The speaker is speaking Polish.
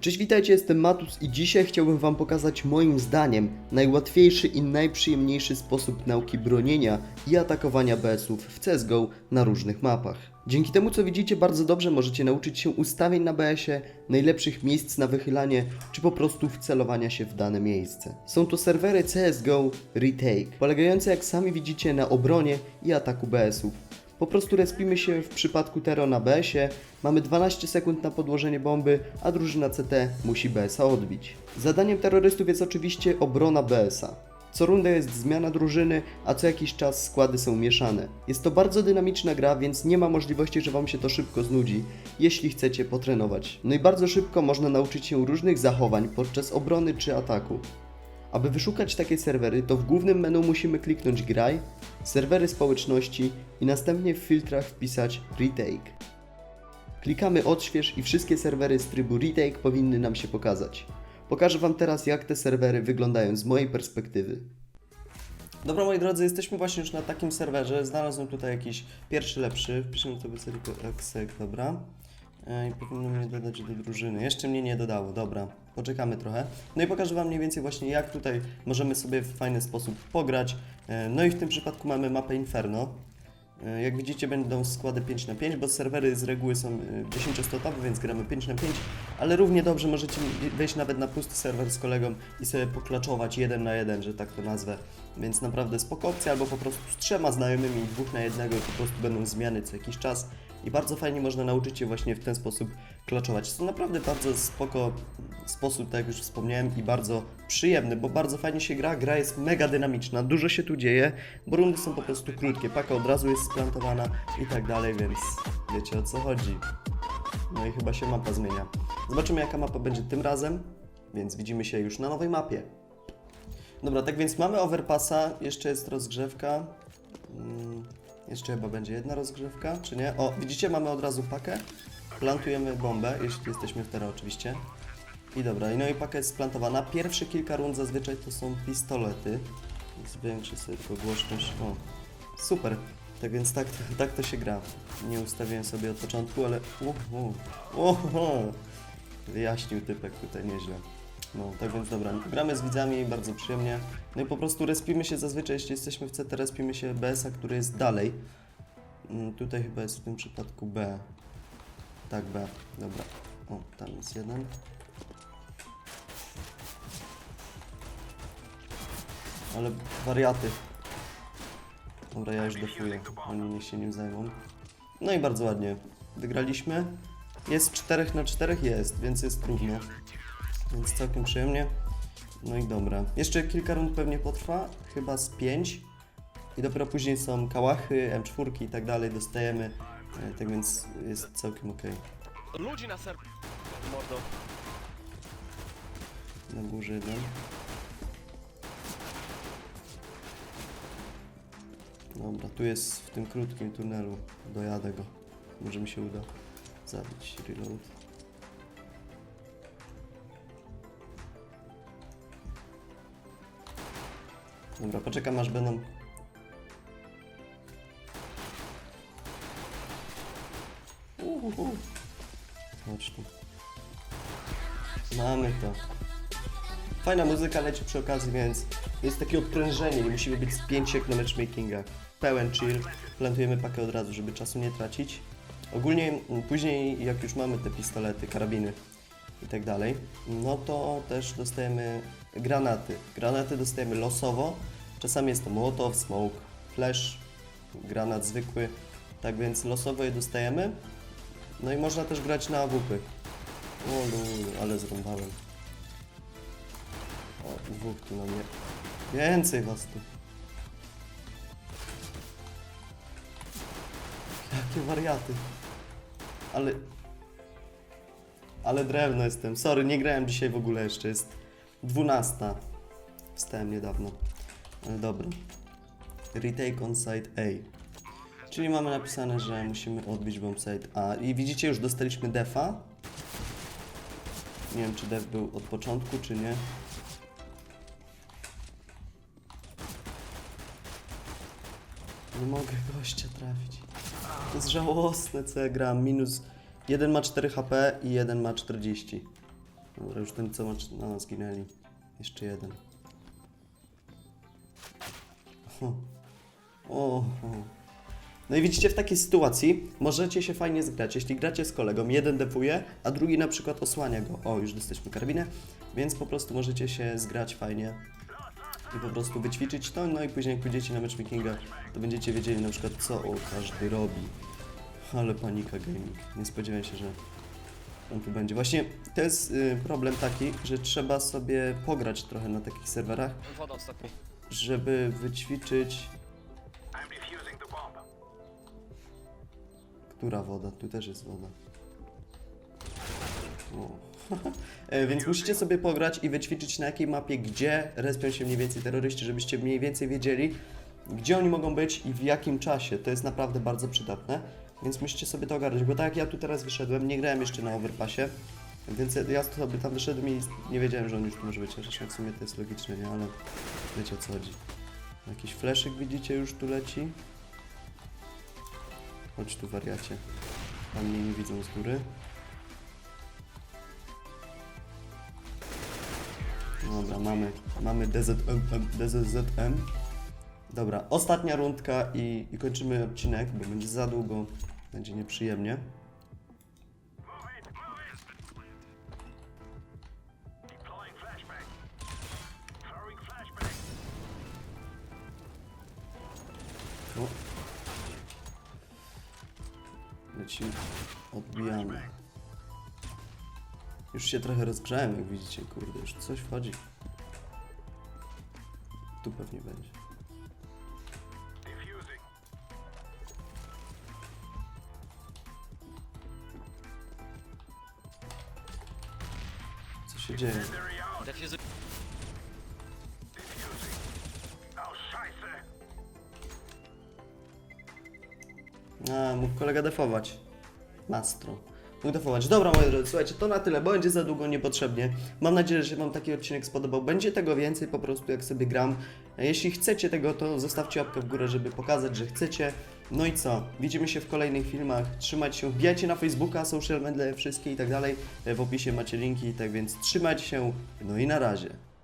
Cześć, witajcie, jestem Matus i dzisiaj chciałbym Wam pokazać moim zdaniem najłatwiejszy i najprzyjemniejszy sposób nauki bronienia i atakowania BS-ów w CSGO na różnych mapach. Dzięki temu co widzicie bardzo dobrze możecie nauczyć się ustawień na BS-ie, najlepszych miejsc na wychylanie, czy po prostu wcelowania się w dane miejsce. Są to serwery CSGO Retake, polegające jak sami widzicie na obronie i ataku BS-ów. Po prostu respimy się w przypadku Tero na BS-ie, mamy 12 sekund na podłożenie bomby, a drużyna CT musi BS-a odbić. Zadaniem terrorystów jest oczywiście obrona BS-a. Co rundę jest zmiana drużyny, a co jakiś czas składy są mieszane. Jest to bardzo dynamiczna gra, więc nie ma możliwości, że Wam się to szybko znudzi, jeśli chcecie potrenować. No i bardzo szybko można nauczyć się różnych zachowań podczas obrony czy ataku. Aby wyszukać takie serwery, to w głównym menu musimy kliknąć Graj, serwery społeczności i następnie w filtrach wpisać Retake. Klikamy Odśwież i wszystkie serwery z trybu Retake powinny nam się pokazać. Pokażę Wam teraz, jak te serwery wyglądają z mojej perspektywy. Dobra, moi drodzy, jesteśmy właśnie już na takim serwerze. Znalazłem tutaj jakiś pierwszy, lepszy. Wpiszemy sobie tylko exec, dobra. E, I powinno mnie dodać do drużyny. Jeszcze mnie nie dodało, dobra. Poczekamy trochę. No i pokażę Wam mniej więcej właśnie, jak tutaj możemy sobie w fajny sposób pograć. E, No i w tym przypadku mamy mapę Inferno. E, Jak widzicie będą składy 5 na 5, bo serwery z reguły są e, 10-slotowe, więc gramy 5 na 5, ale równie dobrze możecie wejść nawet na pusty serwer z kolegą i sobie poklaczować 1 na 1, że tak to nazwę. Więc naprawdę spoko opcja, albo po prostu z trzema znajomymi, dwóch na jednego i po prostu będą zmiany co jakiś czas. I bardzo fajnie można nauczyć się właśnie w ten sposób klaczować. To naprawdę bardzo spoko sposób, tak jak już wspomniałem, i bardzo przyjemny, bo bardzo fajnie się gra. Gra jest mega dynamiczna, dużo się tu dzieje, bo rundy są po prostu krótkie. Paka od razu jest splantowana i tak dalej, więc wiecie o co chodzi. No i chyba się mapa zmienia. Zobaczymy jaka mapa będzie tym razem, więc widzimy się już na nowej mapie. Dobra, tak więc mamy overpassa, jeszcze jest rozgrzewka. Mm, jeszcze chyba będzie jedna rozgrzewka, czy nie? O, widzicie, mamy od razu pakę. Plantujemy bombę, jeśli jesteśmy w teren oczywiście. I dobra, no i paka jest splantowana. Pierwsze kilka rund zazwyczaj to są pistolety. Zwiększę sobie tylko głośność. O, super. Tak więc tak, tak to się gra. Nie ustawiłem sobie od początku, ale... Uhu. Wyjaśnił typek tutaj nieźle. No, tak więc dobra, gramy z widzami, bardzo przyjemnie. No i po prostu respimy się zazwyczaj, jeśli jesteśmy w CT, respimy się BS-a, który jest dalej. Mm, Tutaj chyba jest w tym przypadku B. Tak, B, dobra. O, tam jest jeden. Ale wariaty. Dobra, ja już defuję. Oni niech się nim zajmą. No i bardzo ładnie. Wygraliśmy. Jest 4 na 4? Jest, więc jest równo. Więc całkiem przyjemnie. No i dobra. Jeszcze kilka rund pewnie potrwa, chyba z 5. I dopiero później są kałachy, M4 i tak dalej, dostajemy. E, Tak więc jest całkiem ok. Ludzi na serwer. Mordo. Na górze jeden. Dobra, tu jest w tym krótkim tunelu. Dojadę go. Może mi się uda zabić. Reload. Dobra, poczekam aż będą. Uhuhu. Chodź tu. Mamy to. Fajna muzyka leci przy okazji, więc jest takie odprężenie, nie musimy być spięci jak na matchmakingach. Pełen chill, plantujemy pakę od razu, żeby czasu nie tracić. Ogólnie później, jak już mamy te pistolety, karabiny i tak dalej, no to też dostajemy granaty. Granaty dostajemy losowo, czasami jest to mołotow, smoke, flash, granat zwykły, tak więc losowo je dostajemy. No i można też grać na AWP. O lul, ale zrąbałem. O, dwóch tu na mnie. Więcej was tu. Jakie wariaty. Ale... Ale drewno jestem. Sorry, nie grałem dzisiaj w ogóle jeszcze. Jest 12. Wstałem niedawno. Ale dobra. Retake on site A. Czyli mamy napisane, że musimy odbić bombsite A. I widzicie, już dostaliśmy defa. Nie wiem, czy def był od początku, czy nie. Nie mogę gościa trafić. Jest żałosne, co ja gram. Minus... Jeden ma 4 HP i jeden ma 40. Dobra, już ten co ma... No, zginęli. Jeszcze jeden. O. O. No i widzicie, w takiej sytuacji możecie się fajnie zgrać. Jeśli gracie z kolegą, jeden defuje, a drugi na przykład osłania go. O, już dostaliśmy karabinę, więc po prostu możecie się zgrać fajnie i po prostu wyćwiczyć to, no i później jak pójdziecie na matchmakinga, to będziecie wiedzieli na przykład co o, każdy robi. Ale panika gaming. Nie spodziewałem się, że on tu będzie. Właśnie to jest y, problem taki, że trzeba sobie pograć trochę na takich serwerach, Woda ostatni. żeby wyćwiczyć... Która woda? Tu też jest woda. O. E, Więc musicie sobie pograć i wyćwiczyć na jakiej mapie, gdzie respią się mniej więcej terroryści, żebyście mniej więcej wiedzieli, gdzie oni mogą być i w jakim czasie. To jest naprawdę bardzo przydatne. Więc musicie sobie to ogarnąć, bo tak jak ja tu teraz wyszedłem, nie grałem jeszcze na overpassie, więc ja sobie tam wyszedłem i nie wiedziałem, że on już tu może być, zresztą w sumie to jest logiczne, nie? Ale wiecie o co chodzi. Jakiś fleszyk widzicie już tu leci. Chodź tu wariacie. Tam mnie nie widzą z góry. Dobra, mamy, mamy DZM, DZZM. Dobra, ostatnia rundka i, i kończymy odcinek, bo będzie za długo, będzie nieprzyjemnie. Lecimy, odbijamy. Już się trochę rozgrzałem, jak widzicie, kurde, już coś wchodzi. Tu pewnie będzie. Co się dzieje? Defuzy... A, mógł kolega defować. Mastro. Defować. Dobra, moi drodzy, słuchajcie, to na tyle, bo będzie za długo niepotrzebnie. Mam nadzieję, że Wam taki odcinek spodobał. Będzie tego więcej po prostu, jak sobie gram. Jeśli chcecie tego, to zostawcie łapkę w górę, żeby pokazać, że chcecie. No i co? Widzimy się w kolejnych filmach. Trzymajcie się, wbijajcie na Facebooka, social media, wszystkie i tak dalej. W opisie macie linki, tak więc trzymajcie się. No i na razie.